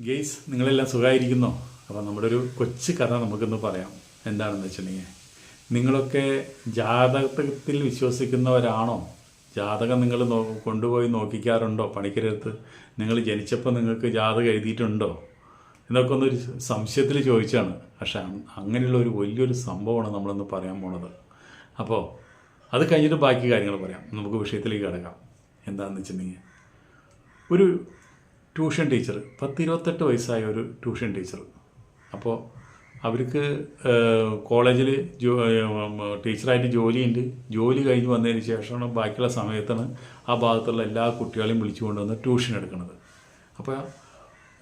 Guys നിങ്ങളെല്ലാം സുഖമായിരിക്കുന്നോ അപ്പോൾ നമ്മുടെ ഒരു കൊച്ചു കഥ നമുക്കൊന്ന് പറയാം. എന്താണെന്ന് വെച്ചിട്ടുണ്ടെങ്കിൽ നിങ്ങളൊക്കെ ജാതകത്തിൽ വിശ്വസിക്കുന്നവരാണോ? ജാതകം നിങ്ങൾ കൊണ്ടുപോയി നോക്കിക്കാറുണ്ടോ പണിക്കരത്ത് നിങ്ങൾ ജനിച്ചപ്പോൾ നിങ്ങൾക്ക് ജാതകം എഴുതിയിട്ടുണ്ടോ? എന്നൊക്കെ ഒന്നൊരു സംശയത്തിൽ ചോദിച്ചാണ്. പക്ഷെ അങ്ങനെയുള്ള ഒരു വലിയൊരു സംഭവമാണ് നമ്മളൊന്ന് പറയാൻ പോണത്. അപ്പോൾ അത് കഴിഞ്ഞിട്ട് ബാക്കി കാര്യങ്ങൾ പറയാം. നമുക്ക് വിഷയത്തിലേക്ക് കിടക്കാം. എന്താണെന്ന് വെച്ചിട്ടുണ്ടെങ്കിൽ ഒരു ട്യൂഷൻ ടീച്ചർ. പത്ത് ഇരുപത്തെട്ട് വയസ്സായ ഒരു ട്യൂഷൻ ടീച്ചർ. അപ്പോൾ അവർക്ക് കോളേജിൽ ജോ ടീച്ചറായിട്ട് ജോലിയുണ്ട്. ജോലി കഴിഞ്ഞ് വന്നതിന് ശേഷമാണ് ബാക്കിയുള്ള സമയത്താണ് ആ ഭാഗത്തുള്ള എല്ലാ കുട്ടികളെയും വിളിച്ചു കൊണ്ടുവന്ന് ട്യൂഷൻ എടുക്കുന്നത്. അപ്പോൾ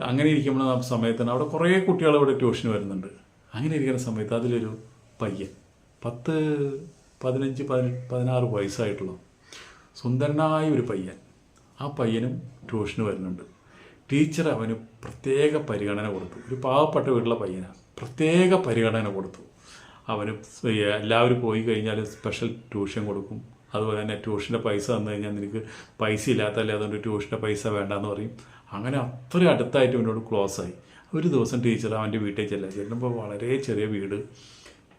അങ്ങനെ ഇരിക്കുമ്പോൾ ആ സമയത്താണ് അവിടെ കുറേ കുട്ടികൾ ഇവിടെ ട്യൂഷൻ വരുന്നുണ്ട്. അങ്ങനെ ഇരിക്കുന്ന സമയത്ത് അതിലൊരു പയ്യൻ പത്ത് പതിനഞ്ച് പതിനെട്ട് പതിനാറ് വയസ്സായിട്ടുള്ള സുന്ദരനായ ഒരു പയ്യൻ ആ പയ്യനും ട്യൂഷന് വരുന്നുണ്ട്. ടീച്ചർ അവന് പ്രത്യേക പരിഗണന കൊടുത്തു. ഒരു പാവപ്പെട്ട വീട്ടിലെ പയ്യനാണ് പ്രത്യേക പരിഗണന കൊടുത്തു. അവന് എല്ലാവരും പോയി കഴിഞ്ഞാൽ സ്പെഷ്യൽ ട്യൂഷൻ കൊടുക്കും. അതുപോലെ തന്നെ ട്യൂഷന്റെ പൈസ തന്നു കഴിഞ്ഞാൽ നിനക്ക് പൈസ ഇല്ലാത്തല്ലേ അതുകൊണ്ട് ട്യൂഷന്റെ പൈസ വേണ്ടാന്ന് പറയും. അങ്ങനെ അത്രയും അടുത്തായിട്ട് അവനോട് ക്ലോസ് ആയി. ഒരു ദിവസം ടീച്ചർ അവന്റെ വീട്ടിൽ ചെല്ലാൻ ചെല്ലുമ്പോൾ വളരെ ചെറിയ വീട്.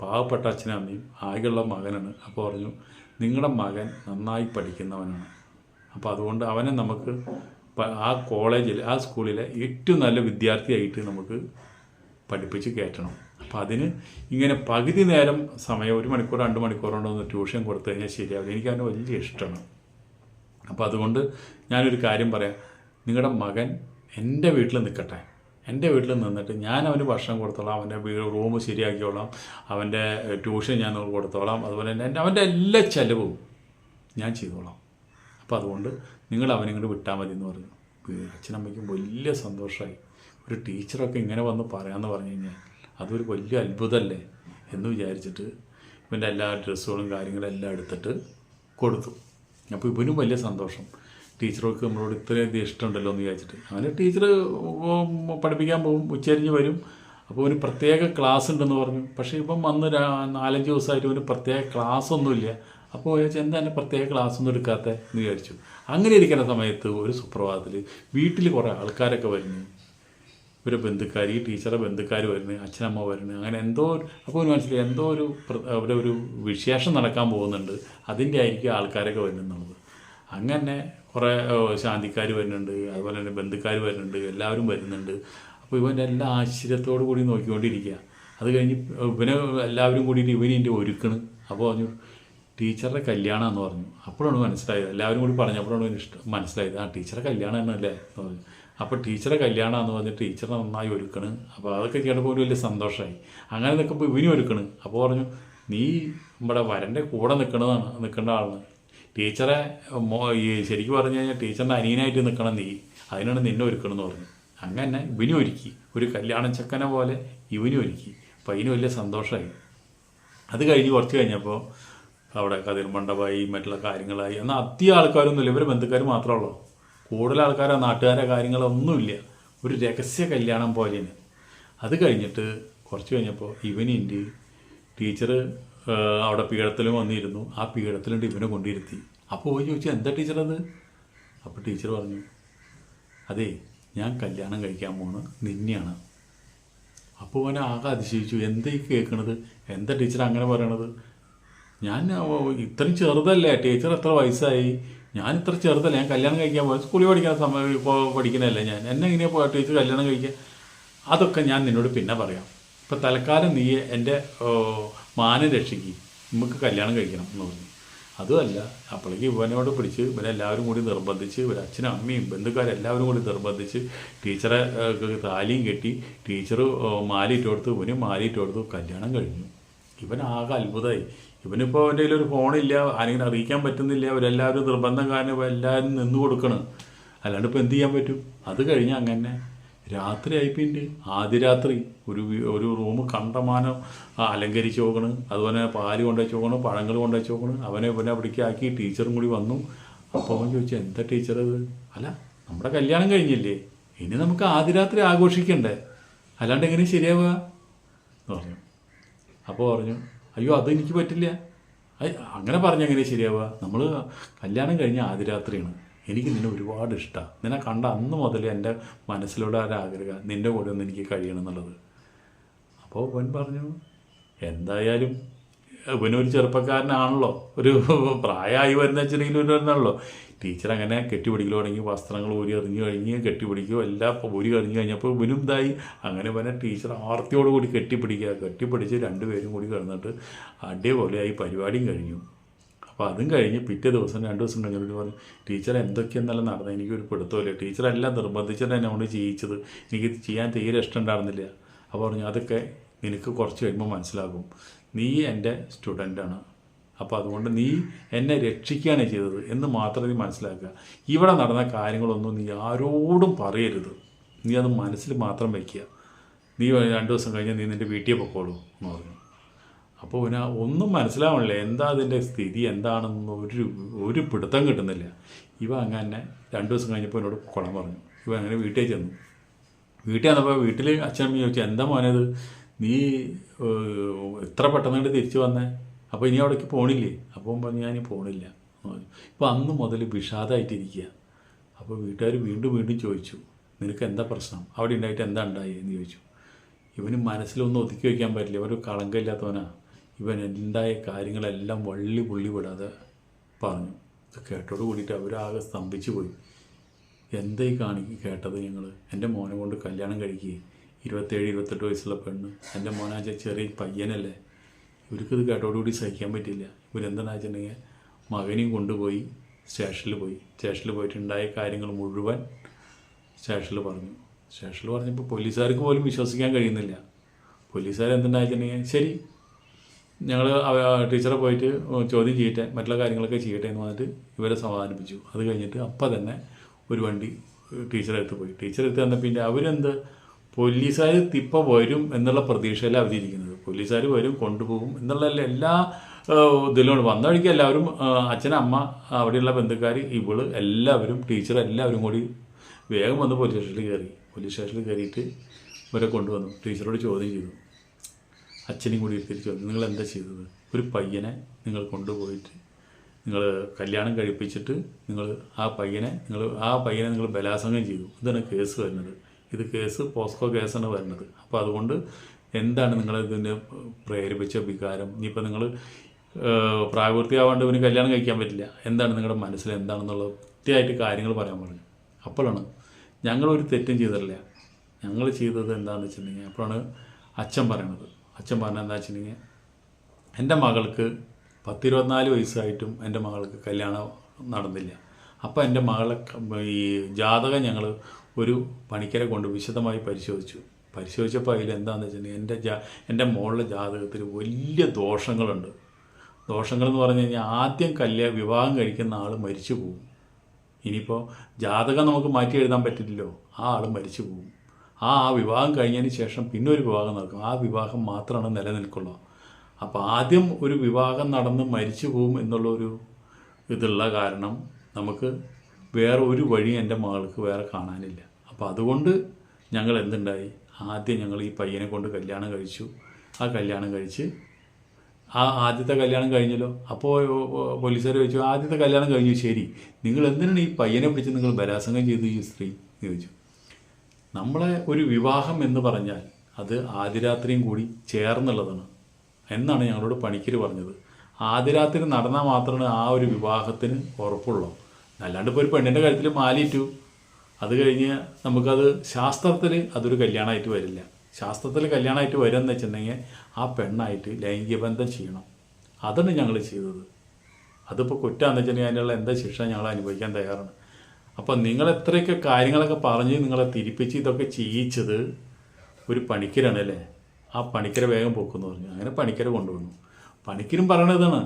പാവപ്പെട്ട അച്ഛനും അമ്മയും ആകെയുള്ള മകനാണ്. അപ്പോൾ പറഞ്ഞു നിങ്ങളുടെ മകൻ നന്നായി പഠിക്കുന്നവനാണ്. അപ്പോൾ അതുകൊണ്ട് അവനെ നമുക്ക് ആ കോളേജിൽ ആ സ്കൂളിലെ ഏറ്റവും നല്ല വിദ്യാർത്ഥിയായിട്ട് നമുക്ക് പഠിപ്പിച്ച് കയറ്റണം. അപ്പം അതിന് ഇങ്ങനെ പകുതി നേരം സമയം ഒരു മണിക്കൂർ രണ്ട് മണിക്കൂർ കൊണ്ടൊന്ന് ട്യൂഷൻ കൊടുത്തു കഴിഞ്ഞാൽ ശരിയാവില്ല. എനിക്ക് അതിന് വലിയ ഇഷ്ടമാണ്. അപ്പോൾ അതുകൊണ്ട് ഞാനൊരു കാര്യം പറയാം. നിങ്ങളുടെ മകൻ എന്റെ വീട്ടിൽ നിൽക്കട്ടെ. എന്റെ വീട്ടിൽ നിന്നിട്ട് ഞാൻ അവന് ഭക്ഷണം കൊടുത്തോളാം അവന്റെ റൂം ശരിയാക്കിയോളാം അവന്റെ ട്യൂഷൻ ഞാൻ കൊടുത്തോളാം അതുപോലെ തന്നെ അവന്റെ എല്ലാ ചിലവും ഞാൻ ചെയ്തോളാം. അപ്പോൾ അതുകൊണ്ട് നിങ്ങൾ അവനിങ്ങോട്ട് വിട്ടാൽ മതി എന്ന് പറഞ്ഞു. അച്ഛനമ്മയ്ക്കും വലിയ സന്തോഷമായി ഒരു ടീച്ചറൊക്കെ ഇങ്ങനെ വന്ന് പറയാമെന്ന് പറഞ്ഞു കഴിഞ്ഞാൽ അതൊരു വലിയ അത്ഭുതമല്ലേ എന്ന് വിചാരിച്ചിട്ട് ഇവന്റെ എല്ലാ ഡ്രസ്സുകളും കാര്യങ്ങളും എല്ലാം എടുത്തിട്ട് കൊടുത്തു. അപ്പോൾ ഇവനും വലിയ സന്തോഷം. ടീച്ചറൊക്കെ നമ്മളോട് ഇത്രയധികം ഇഷ്ടമുണ്ടല്ലോ എന്ന് വിചാരിച്ചിട്ട്. അങ്ങനെ ടീച്ചർ പഠിപ്പിക്കാൻ പോകും ഉച്ചരിഞ്ഞ് വരും. അപ്പോൾ ഒരു പ്രത്യേക ക്ലാസ് ഉണ്ടെന്ന് പറഞ്ഞു. പക്ഷേ ഇപ്പം വന്ന് നാലഞ്ച് ദിവസമായിട്ട് ഒരു പ്രത്യേക ക്ലാസ് ഒന്നുമില്ല. അപ്പോൾ ചോദിച്ചാൽ എന്താ എന്നെ പ്രത്യേക ക്ലാസ് ഒന്നും എടുക്കാത്ത? എന്ന് വിചാരിച്ചു. അങ്ങനെ ഇരിക്കുന്ന സമയത്ത് ഒരു സുപ്രഭാതത്തിൽ വീട്ടിൽ കുറേ ആൾക്കാരൊക്കെ വരുന്നു. ഒരു ബന്ധുക്കാർ ഈ ടീച്ചറെ ബന്ധുക്കാർ വരുന്നു അച്ഛനമ്മ വരുന്നു അങ്ങനെ എന്തോ അപ്പോൾ ഒരു മനസ്സിൽ എന്തോ ഒരു അവിടെ ഒരു വിശേഷം നടക്കാൻ പോകുന്നുണ്ട്. അതിന്റെ ആയിരിക്കും ആൾക്കാരൊക്കെ വരുന്നുള്ളത്. അങ്ങനെ കുറേ ശാന്തിക്കാർ വരുന്നുണ്ട് അതുപോലെ തന്നെ ബന്ധുക്കാർ വരുന്നുണ്ട് എല്ലാവരും വരുന്നുണ്ട്. അപ്പോൾ ഇവന്റെ എല്ലാ ആശ്ചര്യത്തോടു കൂടി നോക്കിക്കൊണ്ടിരിക്കുക. അത് കഴിഞ്ഞ് ഇവനെ എല്ലാവരും കൂടിയിട്ട് ഇവനെ എന്റെ ഒരുക്കണ്. അപ്പോൾ പറഞ്ഞു ടീച്ചറുടെ കല്യാണം പറഞ്ഞു. അപ്പോഴാണ് മനസ്സിലായത്. എല്ലാവരും കൂടി പറഞ്ഞപ്പോഴാണ് ഇഷ്ടം മനസ്സിലായത്. ആ ടീച്ചറെ കല്യാണം എന്നല്ലേ എന്ന് പറഞ്ഞു അപ്പോൾ ടീച്ചറെ കല്യാണം എന്ന് പറഞ്ഞ് ടീച്ചറെ നന്നായി ഒരുക്കണ്. അപ്പോൾ അതൊക്കെ കേട്ടപ്പോൾ ഒരു വലിയ സന്തോഷമായി അങ്ങനെ നിൽക്കുമ്പോൾ ഇവനും ഒരുക്കണ്. അപ്പോൾ പറഞ്ഞു നീ നമ്മുടെ വരന്റെ കൂടെ നിൽക്കണതാണ് നിൽക്കേണ്ട ആളാണ്. ടീച്ചറെ ശരിക്കും പറഞ്ഞു കഴിഞ്ഞാൽ ടീച്ചറിന്റെ അനിയനായിട്ട് നിൽക്കണം നീ. അതിനാണ് നിന്നെ ഒരുക്കണമെന്ന് പറഞ്ഞു. അങ്ങനെ ഇവനും ഒരുക്കി. ഒരു കല്യാണ ചക്കനെ പോലെ ഇവനും ഒരുക്കി. അപ്പോൾ അതിന് വലിയ സന്തോഷമായി അത് കഴിഞ്ഞ് കുറച്ച് കഴിഞ്ഞപ്പോൾ അവിടെ കതിർ മണ്ഡപമായി മറ്റുള്ള കാര്യങ്ങളായി. എന്നാൽ അധികം ആൾക്കാരൊന്നുമില്ല. ഇവർ ബന്ധുക്കാർ മാത്രമേ ഉള്ളൂ. കൂടുതൽ ആൾക്കാരോ നാട്ടുകാരെ കാര്യങ്ങളൊന്നുമില്ല. ഒരു രഹസ്യ കല്യാണം പോലെയാണ്. അത് കഴിഞ്ഞിട്ട് കുറച്ച് കഴിഞ്ഞപ്പോൾ ഇവനിന്റെ ടീച്ചർ അവിടെ പീഠത്തിൽ വന്നിരുന്നു. ആ പീഠത്തിലുണ്ട് ഇവനെ കൊണ്ടിരുത്തി അപ്പോൾ പോയി ചോദിച്ചു എന്താ ടീച്ചർ അത്? അപ്പോൾ ടീച്ചർ പറഞ്ഞു അതെ ഞാൻ കല്യാണം കഴിക്കാൻ പോണ് നിന്നെയാണ്. അപ്പോൾ അവനെ ആകെ അതിശയിച്ചു എന്താ കേൾക്കണത് എന്താ ടീച്ചർ അങ്ങനെ പറയണത്? ഞാൻ ഇത്രയും ചെറുതല്ലേ? ടീച്ചർ എത്ര വയസ്സായി? ഞാൻ ഇത്ര ചെറുതല്ല? ഞാൻ കല്യാണം കഴിക്കാൻ പോയി സ്കൂളിൽ പഠിക്കുന്ന സമയം ഇപ്പോൾ പഠിക്കണല്ലേ ഞാൻ? എന്നെ ഇങ്ങനെ പോയ ടീച്ചർ കല്യാണം കഴിക്കാൻ അതൊക്കെ ഞാൻ നിന്നോട് പിന്നെ പറയാം. ഇപ്പം തൽക്കാലം നീ എന്റെ മാനം രക്ഷിക്കും. നമുക്ക് കല്യാണം കഴിക്കണം എന്ന് പറഞ്ഞു. അതുമല്ല അപ്പോഴേക്ക് ഇവനോട് പിടിച്ച് ഇവരെല്ലാവരും കൂടി നിർബന്ധിച്ച് ഒരു അച്ഛനും അമ്മയും ബന്ധുക്കാരെല്ലാവരും കൂടി നിർബന്ധിച്ച് ടീച്ചറെ താലിയും കെട്ടി ടീച്ചർ മാലിയിട്ട് കൊടുത്തു ഇവനും മാലിയിട്ട് കൊടുത്തു കല്യാണം കഴിഞ്ഞു. ഇവൻ ആകെ അത്ഭുതമായി. ഇവനിപ്പോൾ അവന്റെ കയ്യിൽ ഒരു ഫോണില്ല ആരെങ്കിലും അറിയിക്കാൻ പറ്റുന്നില്ല അവരെല്ലാവരും നിർബന്ധം കാരണം എല്ലാവരും നിന്ന് കൊടുക്കണം. അല്ലാണ്ട് ഇപ്പോൾ എന്ത് ചെയ്യാൻ പറ്റും? അത് കഴിഞ്ഞ് അങ്ങനെ രാത്രി ആയിപ്പിന്റെ ആദ്യ രാത്രി ഒരു ഒരു റൂം കണ്ടമാനം അലങ്കരിച്ചു നോക്കണ് അതുപോലെ പാൽ കൊണ്ടുവച്ച് നോക്കണം പഴങ്ങൾ കൊണ്ടുവച്ച് നോക്കണം അവനെ ഇവനെ അവിടേക്ക് ആക്കി ടീച്ചറും കൂടി വന്നു. അപ്പോൾ അവൻ ചോദിച്ചു എന്താ ടീച്ചർ അത്? അല്ല നമ്മുടെ കല്യാണം കഴിഞ്ഞില്ലേ. ഇനി നമുക്ക് ആദ്യ രാത്രി ആഘോഷിക്കണ്ടേ. അല്ലാണ്ട് എങ്ങനെ ശരിയാവുക? എന്ന് പറഞ്ഞു. അപ്പോൾ പറഞ്ഞു അയ്യോ അത് എനിക്ക് പറ്റില്ല. അങ്ങനെ പറഞ്ഞ എങ്ങനെ ശരിയാവുക? നമ്മൾ കല്യാണം കഴിഞ്ഞ ആദ്യ രാത്രിയാണ് എനിക്ക് നിന്നെ ഒരുപാട് ഇഷ്ടമാണ് നിന്നെ കണ്ട അന്ന് മുതൽ എന്റെ മനസ്സിലൂടെ ഒരു ആഗ്രഹം നിന്റെ കൂടെ ഒന്ന് എനിക്ക് കഴിയണം എന്നുള്ളത്. അപ്പോൾ അവൻ പറഞ്ഞു എന്തായാലും ഇവനൊരു ചെറുപ്പക്കാരനാണല്ലോ. ഒരു പ്രായമായി വരുന്ന ഒരു വരുന്നാണല്ലോ ടീച്ചർ അങ്ങനെ കെട്ടിപ്പിടിക്കൽ തുടങ്ങി വസ്ത്രങ്ങൾ ഊരി എറിഞ്ഞു കഴിഞ്ഞ് കെട്ടിപ്പിടിക്കും എല്ലാം ഊരി എറിഞ്ഞു കഴിഞ്ഞപ്പോൾ ഇവനും ഇതായി. അങ്ങനെ പിന്നെ ടീച്ചർ ആർത്തിയോടുകൂടി കെട്ടിപ്പിടിക്കുക. കെട്ടിപ്പിടിച്ച് രണ്ടുപേരും കൂടി കിടന്നിട്ട് അടിപൊളിയായി പരിപാടിയും കഴിഞ്ഞു. അപ്പോൾ അതും കഴിഞ്ഞ് പിറ്റേ ദിവസം രണ്ട് ദിവസം കഴിഞ്ഞിട്ട് പറഞ്ഞു ടീച്ചർ എന്തൊക്കെയെന്നല്ല നടന്നത് എനിക്കൊരു പിടുത്തമില്ല. ടീച്ചർ എല്ലാം നിർബന്ധിച്ചിട്ട് എന്നെ കൊണ്ട് ചെയ്യിച്ചത് എനിക്ക് ചെയ്യാൻ തീരെ ഇഷ്ടം ഉണ്ടായിരുന്നില്ല. അപ്പോൾ പറഞ്ഞു അതൊക്കെ നിനക്ക് കുറച്ച് കഴിയുമ്പോൾ മനസ്സിലാകും. നീ എന്റെ സ്റ്റുഡന്റാണ് അപ്പോൾ അതുകൊണ്ട് നീ എന്നെ രക്ഷിക്കുകയാണ് ചെയ്തത് എന്ന് മാത്രം നീ മനസ്സിലാക്കുക. ഇവിടെ നടന്ന കാര്യങ്ങളൊന്നും നീ ആരോടും പറയരുത്. നീ അത് മനസ്സിൽ മാത്രം വയ്ക്കുക. നീ രണ്ട് ദിവസം കഴിഞ്ഞ് നീ നിന്റെ വീട്ടിൽ പൊക്കോളൂ എന്ന് പറഞ്ഞു. അപ്പോൾ പിന്നെ ഒന്നും മനസ്സിലാവണില്ല. എന്താ അതിന്റെ സ്ഥിതി? എന്താണെന്ന് ഒരു ഒരു പിടുത്തം കിട്ടുന്നില്ല. ഇവ അങ്ങനെ രണ്ട് ദിവസം കഴിഞ്ഞപ്പോൾ എന്നോട് കുളം പറഞ്ഞു. ഇവ അങ്ങനെ വീട്ടിൽ ചെന്നു. വീട്ടിൽ വന്നപ്പോൾ വീട്ടിൽ അച്ഛനമ്മ ചോദിച്ചു എന്താ മോനത് നീ എത്ര ഇത്ര പെട്ടെന്ന് കണ്ട് തിരിച്ചു വന്നേ? അപ്പോൾ ഇനി അവിടേക്ക് പോണില്ലേ? അപ്പം പറഞ്ഞു ഞാൻ പോണില്ല. ഇപ്പോൾ അന്ന് മുതൽ വിഷാദമായിട്ടിരിക്കുക അപ്പോൾ വീട്ടുകാർ വീണ്ടും വീണ്ടും ചോദിച്ചു നിനക്ക് എന്താ പ്രശ്നം? അവിടെ ഉണ്ടായിട്ട് എന്താ ഉണ്ടായി എന്ന് ചോദിച്ചു. ഇവന് മനസ്സിലൊന്നും ഒതുക്കി വയ്ക്കാൻ പറ്റില്ല. ഇവനൊരു കളങ്കമില്ലാത്തവനാ. ഇവൻ ഉണ്ടായ കാര്യങ്ങളെല്ലാം വള്ളി പുള്ളി വിടാതെ പറഞ്ഞു. ഇത് കേട്ടോട് കൂടിയിട്ട് അവരാകെ സ്തംഭിച്ചു പോയി. എന്തായി കാണിക്കും കേട്ടത് ഞങ്ങൾ എന്റെ മോനെ കൊണ്ട് കല്യാണം കഴിക്കുകയും ഇരുപത്തേഴ് ഇരുപത്തെട്ട് വയസ്സുള്ള പെണ്ണ്. എന്റെ മോനാച്ച ചെറിയ പയ്യനല്ലേ. ഇവർക്കത് കേട്ടോടുകൂടി സഹിക്കാൻ പറ്റില്ല. ഇവരെന്താണെന്ന് വെച്ചിട്ടുണ്ടെങ്കിൽ മകനെയും കൊണ്ടുപോയി സ്റ്റേഷനിൽ പോയി. സ്റ്റേഷനിൽ പോയിട്ടുണ്ടായ കാര്യങ്ങൾ മുഴുവൻ സ്റ്റേഷനിൽ പറഞ്ഞു. സ്റ്റേഷനിൽ പറഞ്ഞപ്പോൾ പോലീസുകാർക്ക് പോലും വിശ്വസിക്കാൻ കഴിയുന്നില്ല. പോലീസുകാർ എന്തുണ്ടായിട്ടുണ്ടെങ്കിൽ ശരി ഞങ്ങൾ ടീച്ചറെ പോയിട്ട് ചോദ്യം ചെയ്യട്ടെ മറ്റുള്ള കാര്യങ്ങളൊക്കെ ചെയ്യട്ടെ എന്ന് പറഞ്ഞിട്ട് ഇവരെ സമാധാനിപ്പിച്ചു. അത് കഴിഞ്ഞിട്ട് അപ്പം തന്നെ ഒരു വണ്ടി ടീച്ചറെ അടുത്ത് പോയി. ടീച്ചറെ അടുത്ത് പിന്നെ അവരെന്ത് പോലീസുകാർ തിപ്പ വരും എന്നുള്ള പ്രതീക്ഷയിലാണ് അവരിയ്ക്കുന്നത് പോലീസുകാർ വരും കൊണ്ടുപോകും എന്നുള്ള എല്ലാ ഇതിലും വന്ന വഴിക്ക് എല്ലാവരും അച്ഛനമ്മ അവിടെയുള്ള ബന്ധുക്കാർ ഇവൾ എല്ലാവരും ടീച്ചർ എല്ലാവരും കൂടി വേഗം വന്ന് പോലീസ് സ്റ്റേഷനിൽ കയറി. പോലീസ് സ്റ്റേഷനിൽ കയറിയിട്ട് ഇവരെ കൊണ്ടുവന്നു. ടീച്ചറോട് ചോദ്യം ചെയ്തു. അച്ഛനും കൂടി ഇരുത്തി ചോദിച്ചു നിങ്ങൾ എന്താ ചെയ്തത്? ഒരു പയ്യനെ നിങ്ങൾ കൊണ്ടുപോയിട്ട് നിങ്ങൾ കല്യാണം കഴിപ്പിച്ചിട്ട് നിങ്ങൾ ആ പയ്യനെ നിങ്ങൾ ആ പയ്യനെ നിങ്ങൾ ബലാസംഗം ചെയ്തു. ഇതാണ് കേസ് വരുന്നത്. ഇത് കേസ് പോസ്കോ കേസാണ് വരുന്നത്. അപ്പോൾ അതുകൊണ്ട് എന്താണ് നിങ്ങളിതിനെ പ്രേരിപ്പിച്ച വികാരം? ഇനിയിപ്പോൾ നിങ്ങൾ പ്രായപൂർത്തിയാവാണ്ട് ഇവന് കല്യാണം കഴിക്കാൻ പറ്റില്ല. എന്താണ് നിങ്ങളുടെ മനസ്സിൽ എന്താണെന്നുള്ള കൃത്യമായിട്ട് കാര്യങ്ങൾ പറയാൻ പറഞ്ഞു അപ്പോഴാണ് ഞങ്ങളൊരു തെറ്റും ചെയ്തിട്ടില്ല. ഞങ്ങൾ ചെയ്തത് എന്താണെന്ന് വെച്ചിട്ടുണ്ടെങ്കിൽ അപ്പോഴാണ് അച്ഛൻ പറയണത്. അച്ഛൻ പറഞ്ഞ എന്താ വെച്ചിട്ടുണ്ടെങ്കിൽ എന്റെ മകൾക്ക് പത്തിരുപത്തിനാല് വയസ്സായിട്ടും എന്റെ മകൾക്ക് കല്യാണം നടന്നില്ല. അപ്പോൾ എന്റെ മകളെ ഈ ജാതകം ഞങ്ങൾ ഒരു പണിക്കരെ കൊണ്ട് വിശദമായി പരിശോധിച്ചു. പരിശോധിച്ചപ്പോൾ അതിൽ എന്താണെന്ന് വെച്ചിട്ടുണ്ടെങ്കിൽ എന്റെ ജാ എന്റെ മോളുടെ ജാതകത്തിൽ വലിയ ദോഷങ്ങളുണ്ട്. ദോഷങ്ങളെന്ന് പറഞ്ഞു കഴിഞ്ഞാൽ ആദ്യം കല്യാ വിവാഹം കഴിക്കുന്ന ആൾ മരിച്ചു പോകും ഇനിയിപ്പോൾ ജാതകം നമുക്ക് മാറ്റി എഴുതാൻ പറ്റില്ലല്ലോ ആ ആൾ മരിച്ചു പോകും ആ ആ വിവാഹം കഴിഞ്ഞതിന് ശേഷം പിന്നെ ഒരു വിവാഹം നടക്കും. ആ വിവാഹം മാത്രമാണ് നിലനിൽക്കുള്ളൂ. അപ്പോൾ ആദ്യം ഒരു വിവാഹം നടന്ന് മരിച്ചു പോകും എന്നുള്ളൊരു ഇതുള്ള കാരണം നമുക്ക് വേറെ ഒരു വഴി എന്റെ മകൾക്ക് വേറെ കാണാനില്ല. അപ്പോൾ അതുകൊണ്ട് ഞങ്ങൾ എന്തുണ്ടായി? ആദ്യം ഞങ്ങൾ ഈ പയ്യനെ കൊണ്ട് കല്യാണം കഴിച്ചു. ആ കല്യാണം കഴിച്ച് ആ ആദ്യത്തെ കല്യാണം കഴിഞ്ഞല്ലോ. അപ്പോൾ പോലീസുകാർ ചോദിച്ചു ആദ്യത്തെ കല്യാണം കഴിഞ്ഞു ശരി. നിങ്ങൾ എന്തിനാണ് ഈ പയ്യനെ പിടിച്ച് നിങ്ങൾ ബലാത്സംഗം ചെയ്തു ഈ സ്ത്രീ? ചോദിച്ചു. നമ്മളെ ഒരു വിവാഹം എന്ന് പറഞ്ഞാൽ അത് ആദ്യരാത്രിയും കൂടി ചേർന്നുള്ളതാണ്. എന്നാണ് ഞങ്ങളോട് പണിക്കര് പറഞ്ഞത്. ആദ്യരാത്രി നടന്നാൽ മാത്രമാണ് ആ ഒരു വിവാഹത്തിന് ഉറപ്പുള്ളൂ. അല്ലാണ്ട് ഇപ്പോൾ ഒരു പെണ്ണിന്റെ കാര്യത്തിൽ മാലിയിട്ടു അത് കഴിഞ്ഞ് നമുക്കത് ശാസ്ത്രത്തിൽ അതൊരു കല്യാണമായിട്ട് വരില്ല. ശാസ്ത്രത്തിൽ കല്യാണമായിട്ട് എന്ന് വെച്ചിട്ടുണ്ടെങ്കിൽ ആ പെണ്ണായിട്ട് ലൈംഗിക ബന്ധം ചെയ്യണം. അതാണ് ഞങ്ങൾ ചെയ്തത്. അതിപ്പോൾ കുറ്റാന്ന് വെച്ചിട്ടുണ്ടെങ്കിൽ അതിനുള്ള എന്താ ശിക്ഷ ഞങ്ങൾ അനുഭവിക്കാൻ തയ്യാറാണ്. അപ്പം നിങ്ങൾ എത്രയൊക്കെ കാര്യങ്ങളൊക്കെ പറഞ്ഞ് നിങ്ങളെ തിരിപ്പിച്ച് ഇതൊക്കെ ചെയ്യിച്ചത് ഒരു പണിക്കരാണ് അല്ലേ? ആ പണിക്കര വേഗം പോക്കുമെന്ന് പറഞ്ഞു. അങ്ങനെ പണിക്കര കൊണ്ടുവന്നു. പണിക്കരും പറയണതാണ്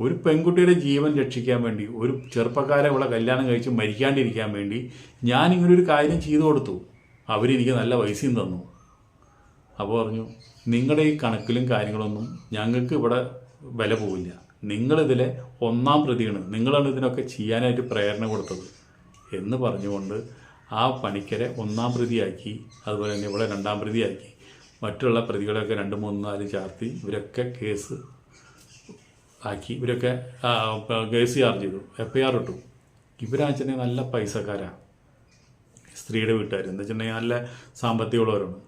ഒരു പെൺകുട്ടിയുടെ ജീവൻ രക്ഷിക്കാൻ വേണ്ടി ഒരു ചെറുപ്പക്കാരെ ഉള്ള കല്യാണം കഴിച്ച് മരിക്കാണ്ടിരിക്കാൻ വേണ്ടി ഞാൻ ഇങ്ങനൊരു കാര്യം ചെയ്തു കൊടുത്തു. അവരെനിക്ക് നല്ല പൈസയും തന്നു. അപ്പോൾ പറഞ്ഞു നിങ്ങളുടെ ഈ കണക്കിലും കാര്യങ്ങളൊന്നും ഞങ്ങൾക്ക് ഇവിടെ വില പോവില്ല. നിങ്ങളിതിലെ ഒന്നാം പ്രതിയാണ്. നിങ്ങളാണ് ഇതിനൊക്കെ ചെയ്യാനായിട്ട് പ്രേരണ കൊടുത്തത്. എന്ന് പറഞ്ഞുകൊണ്ട് ആ പണിക്കരെ ഒന്നാം പ്രതിയാക്കി അതുപോലെ തന്നെ ഇവിടെ രണ്ടാം പ്രതിയാക്കി. മറ്റുള്ള പ്രതികളെയൊക്കെ രണ്ട് മൂന്ന് നാല് ചാർത്തി ഇവരൊക്കെ കേസ് ആക്കി. ഇവരൊക്കെ കേസ് ചാർജ് ചെയ്തു. എഫ് ഐ ആർ ഇട്ടു. ഇവരാച്ചനെ നല്ല പൈസക്കാരാണ് സ്ത്രീയുടെ വീട്ടുകാർ എന്താ വെച്ചിട്ടുണ്ടെങ്കിൽ നല്ല സാമ്പത്തികമുള്ളവരാണ്.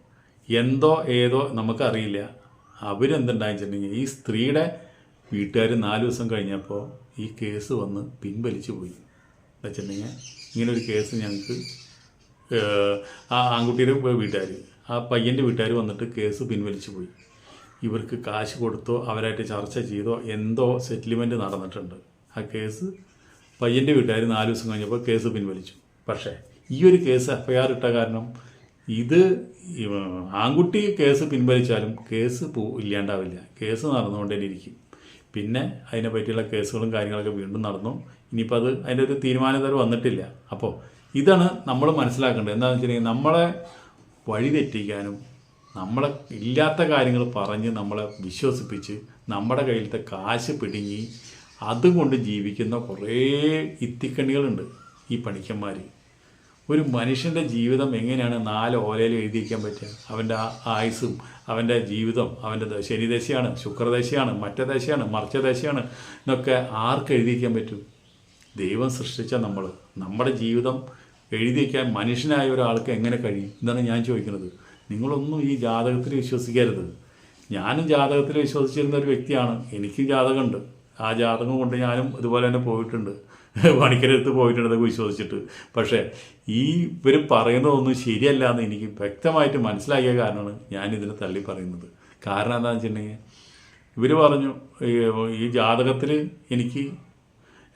എന്തോ ഏതോ നമുക്കറിയില്ല. അവരെന്തുണ്ടായെന്ന് വെച്ചിട്ടുണ്ടെങ്കിൽ ഈ സ്ത്രീയുടെ വീട്ടുകാർ നാല് ദിവസം കഴിഞ്ഞപ്പോൾ ഈ കേസ് വന്ന് പിൻവലിച്ചു പോയി. എന്താ വെച്ചിട്ടുണ്ടെങ്കിൽ ഇങ്ങനൊരു കേസ് ഞങ്ങൾക്ക് ആ ആൺകുട്ടിയുടെ വീട്ടുകാർ ആ പയ്യന്റെ വീട്ടുകാർ വന്നിട്ട് കേസ് പിൻവലിച്ചു പോയി. ഇവർക്ക് കാശ് കൊടുത്തോ അവരായിട്ട് ചർച്ച ചെയ്തോ എന്തോ സെറ്റിൽമെന്റ് നടന്നിട്ടുണ്ട്. ആ കേസ് പയ്യന്റെ വീട്ടുകാർ നാല് ദിവസം കഴിഞ്ഞപ്പോൾ കേസ് പിൻവലിച്ചു. പക്ഷേ ഈ ഒരു കേസ് എഫ് ഐ ആർ ഇട്ട കാരണം ഇത് ആൺകുട്ടി കേസ് പിൻവലിച്ചാലും കേസ് പോ ഇല്ലാണ്ടാവില്ല. കേസ് നടന്നുകൊണ്ടേ ഇരിക്കും. പിന്നെ അതിനെ പറ്റിയുള്ള കേസുകളും കാര്യങ്ങളൊക്കെ വീണ്ടും നടന്നു. ഇനിയിപ്പോൾ അത് അതിന്റെ ഒരു തീരുമാനം തരം വന്നിട്ടില്ല. അപ്പോൾ ഇതാണ് നമ്മൾ മനസ്സിലാക്കേണ്ടത്. എന്താണെന്ന് വെച്ചിട്ടുണ്ടെങ്കിൽ നമ്മളെ വഴി തെറ്റിക്കാനും നമ്മളെ ഇല്ലാത്ത കാര്യങ്ങൾ പറഞ്ഞ് നമ്മളെ വിശ്വസിപ്പിച്ച് നമ്മുടെ കയ്യിലത്തെ കാശ് പിടുങ്ങി അതുകൊണ്ട് ജീവിക്കുന്ന കുറേ ഇത്തിക്കണ്ണികളുണ്ട് ഈ പണിക്കന്മാർ ഒരു മനുഷ്യന്റെ ജീവിതം എങ്ങനെയാണ് നാല് ഓലയിൽ എഴുതിയിരിക്കാൻ പറ്റുക? അവന്റെ ആയുസും ആയുസ്സും അവന്റെ ജീവിതം അവന്റെ ശനിദശയാണ് ശുക്രദശയാണ് മറ്റേ ദശയാണ് മറിച്ച എന്നൊക്കെ ആർക്ക് എഴുതിയിരിക്കാൻ പറ്റും? ദൈവം സൃഷ്ടിച്ച നമ്മൾ നമ്മുടെ ജീവിതം എഴുതിയിരിക്കാൻ മനുഷ്യനായ ഒരാൾക്ക് എങ്ങനെ കഴിയും? എന്നാണ് ഞാൻ ചോദിക്കുന്നത്. നിങ്ങളൊന്നും ഈ ജാതകത്തിൽ വിശ്വസിക്കരുത്. ഞാനും ജാതകത്തിൽ വിശ്വസിച്ചിരുന്ന ഒരു വ്യക്തിയാണ്. എനിക്കും ജാതകമുണ്ട്. ആ ജാതകം കൊണ്ട് ഞാനും ഇതുപോലെ തന്നെ പോയിട്ടുണ്ട്. പണിക്കരടുത്ത് പോയിട്ടുണ്ട് അതൊക്കെ വിശ്വസിച്ചിട്ട്. പക്ഷേ ഈ ഇവർ പറയുന്നതൊന്നും ശരിയല്ല എന്ന് എനിക്ക് വ്യക്തമായിട്ട് മനസ്സിലാക്കിയ കാരണമാണ് ഞാൻ ഇതിനെ തള്ളി പറയുന്നത്. കാരണം എന്താണെന്ന് വെച്ചിട്ടുണ്ടെങ്കിൽ ഇവർ പറഞ്ഞു ഈ- ജാതകത്തിൽ എനിക്ക്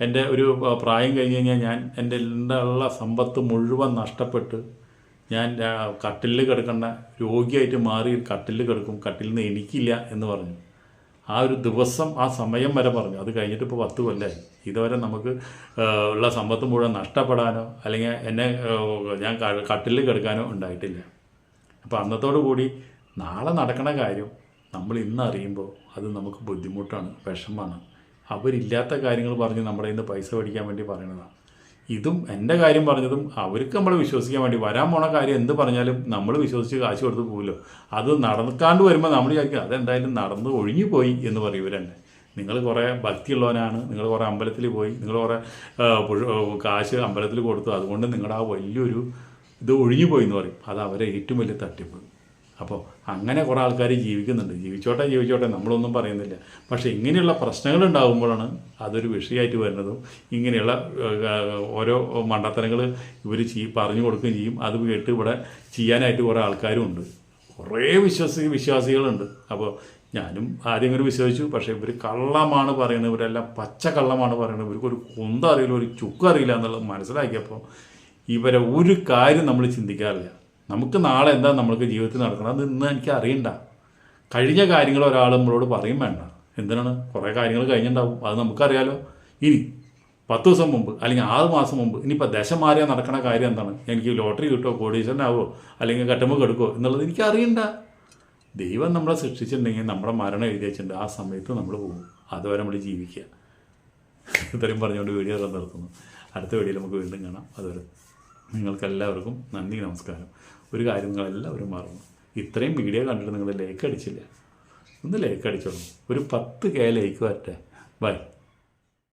എന്റെ ഒരു പ്രായം കഴിഞ്ഞ് കഴിഞ്ഞാൽ ഞാൻ എന്റെ ഉള്ള സമ്പത്ത് മുഴുവൻ നഷ്ടപ്പെട്ട് ഞാൻ കട്ടിലിൽ കിടക്കേണ്ട രോഗിയായിട്ട് മാറി കട്ടിലിൽ കിടക്കും കട്ടിലിൽ നിന്ന് എനിക്കില്ല എന്ന് പറഞ്ഞു. ആ ഒരു ദിവസം ആ സമയം വരെ പറഞ്ഞു. അത് കഴിഞ്ഞിട്ട് ഇപ്പോൾ പത്ത് കൊല്ലമായി ഇതുവരെ നമുക്ക് ഉള്ള സമ്പത്ത് മുഴുവൻ നഷ്ടപ്പെടാനോ അല്ലെങ്കിൽ എന്നെ ഞാൻ കട്ടിലിൽ കിടക്കാനോ ഉണ്ടായിട്ടില്ല. അപ്പോൾ അന്നത്തോടു കൂടി നാളെ നടക്കണ കാര്യം നമ്മൾ ഇന്ന് അറിയുമ്പോൾ അത് നമുക്ക് ബുദ്ധിമുട്ടാണ് വിഷമമാണ്. അവരില്ലാത്ത കാര്യങ്ങൾ പറഞ്ഞ് നമ്മുടെ ഇന്ന് പൈസ മേടിക്കാൻ വേണ്ടി പറയണതാണ് ഇതും എന്റെ കാര്യം പറഞ്ഞതും അവർക്ക് നമ്മൾ വിശ്വസിക്കാൻ വേണ്ടി വരാൻ പോണ കാര്യം എന്ത് പറഞ്ഞാലും നമ്മൾ വിശ്വസിച്ച് കാശ് കൊടുത്ത് പോകുമല്ലോ അത് നടക്കാണ്ട് വരുമ്പോൾ നമ്മൾ വിചാരിക്കും അതെന്തായാലും നടന്ന് ഒഴിഞ്ഞു പോയി എന്ന് പറയും ഇവരെന്നെ നിങ്ങൾ കുറേ ഭക്തിയുള്ളവനാണ് നിങ്ങൾ കുറേ അമ്പലത്തിൽ പോയി നിങ്ങൾ കുറേ കാശ് അമ്പലത്തിൽ കൊടുത്തു അതുകൊണ്ട് നിങ്ങളുടെ ആ വലിയൊരു ഇത് ഒഴിഞ്ഞു പോയി എന്ന് പറയും. അത് അവരെ ഏറ്റവും വലിയ തട്ടിപ്പ്. അപ്പോൾ അങ്ങനെ കുറേ ആൾക്കാർ ജീവിക്കുന്നുണ്ട്. ജീവിച്ചോട്ടെ ജീവിച്ചോട്ടെ നമ്മളൊന്നും പറയുന്നില്ല. പക്ഷേ ഇങ്ങനെയുള്ള പ്രശ്നങ്ങൾ ഉണ്ടാകുമ്പോഴാണ് അതൊരു വിഷയമായിട്ട് വരുന്നതും ഇങ്ങനെയുള്ള ഓരോ മണ്ടത്തരങ്ങൾ ഇവർ ചെയ് പറഞ്ഞു കൊടുക്കുകയും ചെയ്യും. അത് കേട്ട് ഇവിടെ ചെയ്യാനായിട്ട് കുറേ ആൾക്കാരും ഉണ്ട്. കുറേ വിശ്വസി വിശ്വാസികളുണ്ട്. അപ്പോൾ ഞാനും ആദ്യം ഇങ്ങനെ വിശ്വസിച്ചു. പക്ഷേ ഇവർ കള്ളമാണ് പറയുന്നത്. ഇവരെല്ലാം പച്ച കള്ളമാണ് പറയുന്നത്. ഇവർക്കൊരു ഒരു അറിയില്ല ഒരു ചുക്ക് അറിയില്ല എന്നുള്ളത് മനസ്സിലാക്കിയപ്പോൾ ഇവരെ ഒരു കാര്യം നമ്മൾ ചിന്തിക്കാറില്ല. നമുക്ക് നാളെ എന്താ നമ്മൾക്ക് ജീവിതത്തിൽ നടക്കണം അത് ഇന്ന് എനിക്ക് അറിയണ്ട. കഴിഞ്ഞ കാര്യങ്ങൾ ഒരാൾ നമ്മളോട് പറയും വേണ്ട. എന്തിനാണ്? കുറേ കാര്യങ്ങൾ കഴിഞ്ഞിട്ടുണ്ടാവും. അത് നമുക്കറിയാലോ. ഇനി പത്ത് ദിവസം മുമ്പ് അല്ലെങ്കിൽ ആറ് മാസം മുമ്പ് ഇനിയിപ്പോൾ ദശ മാറിയാൽ നടക്കണ കാര്യം എന്താണ്? എനിക്ക് ലോട്ടറി കിട്ടുമോ കോടീശ്വരനാവോ അല്ലെങ്കിൽ കട്ടുമ്പോൾ കെടുക്കുമോ എന്നുള്ളത് എനിക്ക് അറിയണ്ട. ദൈവം നമ്മളെ സൃഷ്ടിച്ചിട്ടുണ്ടെങ്കിൽ നമ്മുടെ മരണം എഴുതി വെച്ചിട്ടുണ്ട്. ആ സമയത്ത് നമ്മൾ പോകും. അതുവരെ നമ്മൾ ജീവിക്കുക. ഇത്രയും പറഞ്ഞുകൊണ്ട് വീഡിയോ നിർത്തുന്നു. അടുത്ത വീഡിയോയിൽ നമുക്ക് വീണ്ടും കാണാം. അതുവരെ നിങ്ങൾക്കെല്ലാവർക്കും നന്ദി നമസ്കാരം. ഒരു കാര്യം നിങ്ങളെല്ലാവരും മറന്നു. ഇത്രയും വീഡിയോ കണ്ടിട്ട് നിങ്ങൾ ലേക്ക് അടിച്ചില്ല? ഒന്ന് ലേക്ക് അടിച്ചോളൂ. ഒരു പത്ത് കെ ലേക്ക് വരട്ടെ. ബൈ